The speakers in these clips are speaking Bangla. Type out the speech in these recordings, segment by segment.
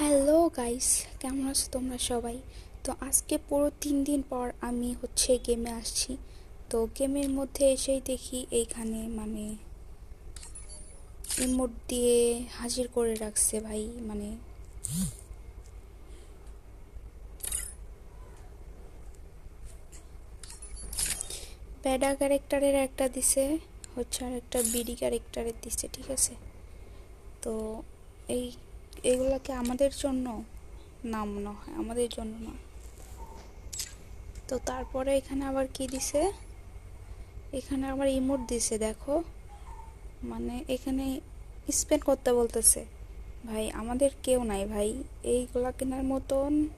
হ্যালো গাইস কেমন আছো তোমরা সবাই? তো আজকে পুরো তিন দিন পর আমি হচ্ছে গেমে আসছি। তো গেমের মধ্যে এসেই দেখি এইখানে মানে ইমোট দিয়ে হাজির করে রাখছে ভাই মানে ব্যাডা ক্যারেক্টারের একটা দিছে, হচ্ছে আর একটা বিডি ক্যারেক্টারের দিছে, ঠিক আছে? তো এই এগুলোকে আমাদের জন্য? না, মনে হয় আমাদের জন্য না। তো তারপরে এখানে আবার কি দিছে? এখানে আবার ইমোট দিছে, দেখো। মানে এখানে স্পেন্ড করতে বলতেছে, ভাই, আমাদের কেউ নাই, ভাই। এইগুলা কেনার মতন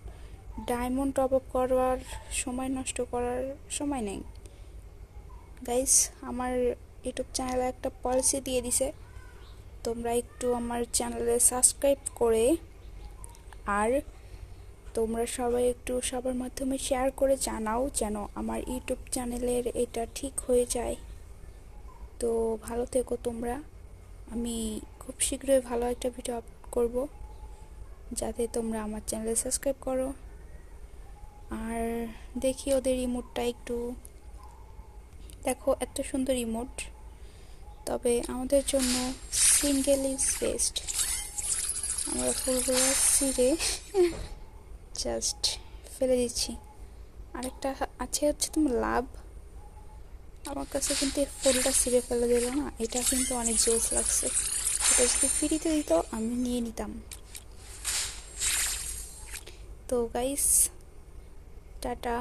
ডায়মন্ড টপ আপ করার সময় নষ্ট করার সময় নেই। গাইস, আমার ইউটিউব চ্যানেলে একটা পলিসি দিয়ে দিছে। তোমরা একটু আমার চ্যানেলে সাবস্ক্রাইব করে আর তোমরা সবাই একটু সবার মাধ্যমে শেয়ার করে জানাও যেন আমার ইউটিউব চ্যানেলের এটা ঠিক হয়ে যায়। তো ভালো থেকো তোমরা। আমি খুব শীঘ্রই ভালো একটা ভিডিও আপলোড করব যাতে তোমরা আমার চ্যানেলে সাবস্ক্রাইব করো। আর দেখি ওদের ইমোটটা একটু। দেখো, এত সুন্দর ইমোট তবে আমাদের জন্য সিঙ্গেল ইজ বেস্ট। আমরা ফুলগুলো ছিঁড়ে জাস্ট ফেলে দিচ্ছি। আরেকটা আছে হচ্ছে তোমার লাভ। আমার কাছে কিন্তু এই ফুলটা ছিঁড়ে ফেলে দিল না, এটা কিন্তু অনেক জোস লাগছে। এটা যদি ফ্রিতে দিত, আমি নিয়ে নিতাম। তো গাইস টাটা।